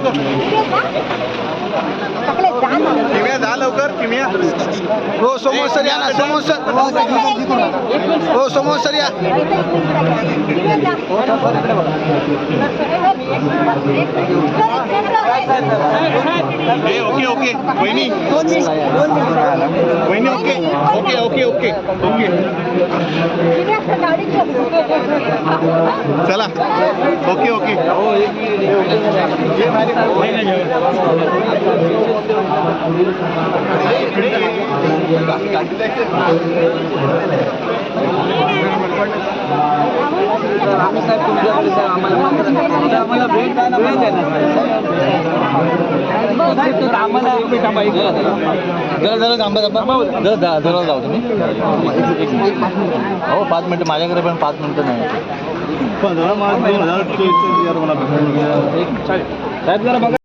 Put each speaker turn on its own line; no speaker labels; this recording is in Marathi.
नको किम्या जा लवकर किम्या.
हो समोर या ना समोर हो समोर या
ए ओके ओके. वहिनी. वहिनी okay. Okay okay okay. Okay. चला. ओके. आम्हाला भेट द्यायला भेट द्यायला आम्हाला पेठा ओके
जरा जरा थांबा थांबा जरा जरा जाऊ तुम्ही हो पाच मिनटं. माझ्याकडे पण पाच मिनटं नाही.
पंधरा मार्च दोन हजार चोवीसचा